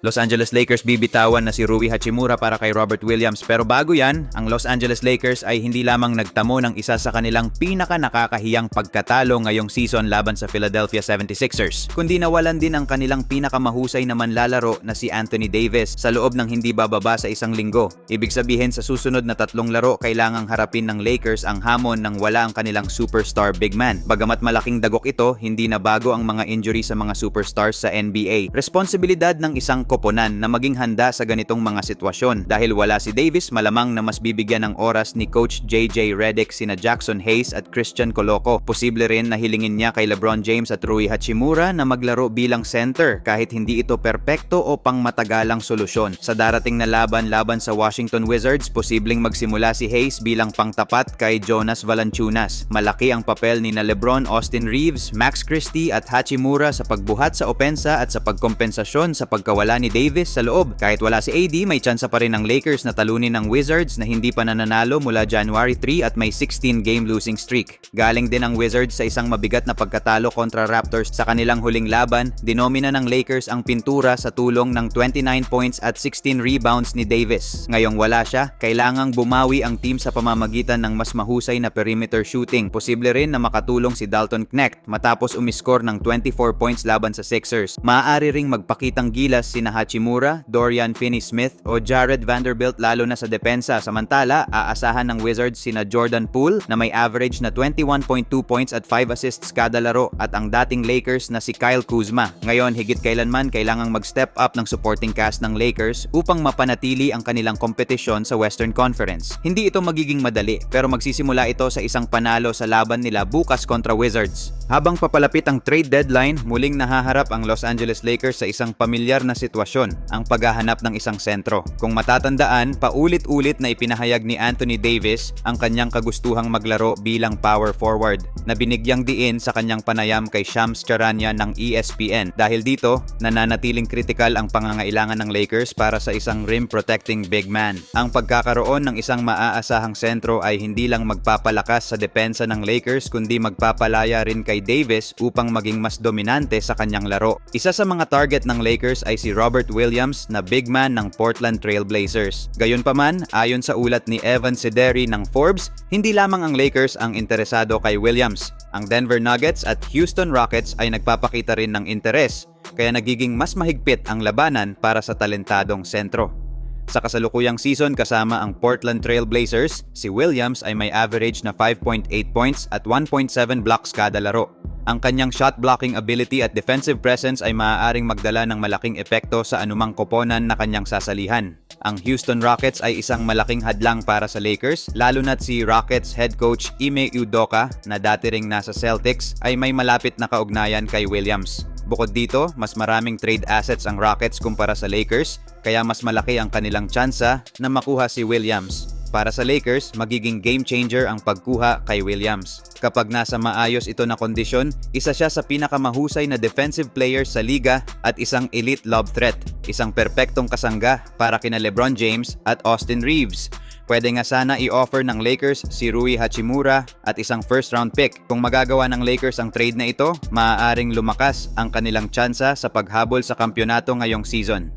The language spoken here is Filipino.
Los Angeles Lakers bibitawan na si Rui Hachimura para kay Robert Williams pero bago yan, ang Los Angeles Lakers ay hindi lamang nagtamo ng isa sa kanilang pinaka nakakahiyang pagkatalo ngayong season laban sa Philadelphia 76ers, kundi nawalan din ang kanilang pinakamahusay na manlalaro na si Anthony Davis sa loob ng hindi bababa sa isang linggo. Ibig sabihin sa susunod na tatlong laro kailangang harapin ng Lakers ang hamon ng wala ang kanilang superstar big man. Bagamat malaking dagok ito, hindi na bago ang mga injury sa mga superstars sa NBA. Responsibilidad ng isang koponan na maging handa sa ganitong mga sitwasyon. Dahil wala si Davis, malamang na mas bibigyan ng oras ni Coach JJ Redick sina Jackson Hayes at Christian Coloco. Posible rin na hilingin niya kay LeBron James at Rui Hachimura na maglaro bilang center kahit hindi ito perpekto o pangmatagalang solusyon. Sa darating na laban laban sa Washington Wizards, posibleng magsimula si Hayes bilang pangtapat kay Jonas Valanciunas. Malaki ang papel ni na LeBron, Austin Reeves, Max Christie at Hachimura sa pagbuhat sa opensa at sa pagkompensasyon sa pagkawala ni Davis sa loob. Kahit wala si AD, may tsansa pa rin ng Lakers na talunin ng Wizards na hindi pa nananalo mula January 3 at may 16 game losing streak. Galing din ang Wizards sa isang mabigat na pagkatalo kontra Raptors sa kanilang huling laban, dinomina ng Lakers ang pintura sa tulong ng 29 points at 16 rebounds ni Davis. Ngayong wala siya, kailangang bumawi ang team sa pamamagitan ng mas mahusay na perimeter shooting. Posible rin na makatulong si Dalton Knecht matapos umiskor ng 24 points laban sa Sixers. Maaari ring magpakitang gilas sina Hachimura, Dorian Finney-Smith o Jared Vanderbilt lalo na sa depensa. Samantala, aasahan ng Wizards sina Jordan Poole na may average na 21.2 points at 5 assists kada laro at ang dating Lakers na si Kyle Kuzma. Ngayon, higit kailanman kailangang mag-step up ng supporting cast ng Lakers upang mapanatili ang kanilang kompetisyon sa Western Conference. Hindi ito magiging madali pero magsisimula ito sa isang panalo sa laban nila bukas kontra Wizards. Habang papalapit ang trade deadline, muling nahaharap ang Los Angeles Lakers sa isang pamilyar na sitwasyon, ang paghahanap ng isang sentro. Kung matatandaan, paulit-ulit na ipinahayag ni Anthony Davis ang kanyang kagustuhang maglaro bilang power forward na binigyang diin sa kanyang panayam kay Shams Charania ng ESPN. Dahil dito, nananatiling critical ang pangangailangan ng Lakers para sa isang rim protecting big man. Ang pagkakaroon ng isang maaasahang sentro ay hindi lang magpapalakas sa depensa ng Lakers kundi magpapalaya rin kay Davis upang maging mas dominante sa kanyang laro. Isa sa mga target ng Lakers ay si Robert Williams na big man ng Portland Trail Blazers. Gayunpaman, ayon sa ulat ni Evan Sideri ng Forbes, hindi lamang ang Lakers ang interesado kay Williams. Ang Denver Nuggets at Houston Rockets ay nagpapakita rin ng interes, kaya nagiging mas mahigpit ang labanan para sa talentadong sentro. Sa kasalukuyang season kasama ang Portland Trail Blazers, si Williams ay may average na 5.8 points at 1.7 blocks kada laro. Ang kanyang shot blocking ability at defensive presence ay maaaring magdala ng malaking epekto sa anumang koponan na kanyang sasalihan. Ang Houston Rockets ay isang malaking hadlang para sa Lakers, lalo na't si Rockets head coach Ime Udoka na dati ring nasa Celtics ay may malapit na kaugnayan kay Williams. Bukod dito, mas maraming trade assets ang Rockets kumpara sa Lakers, kaya mas malaki ang kanilang tsansa na makuha si Williams. Para sa Lakers, magiging game changer ang pagkuha kay Williams. Kapag nasa maayos ito na kondisyon, isa siya sa pinakamahusay na defensive player sa liga at isang elite lob threat. Isang perpektong kasangga para kina LeBron James at Austin Reeves. Pwede nga sana i-offer ng Lakers si Rui Hachimura at isang first round pick. Kung magagawa ng Lakers ang trade na ito, maaaring lumakas ang kanilang tsansa sa paghabol sa kampyonato ngayong season.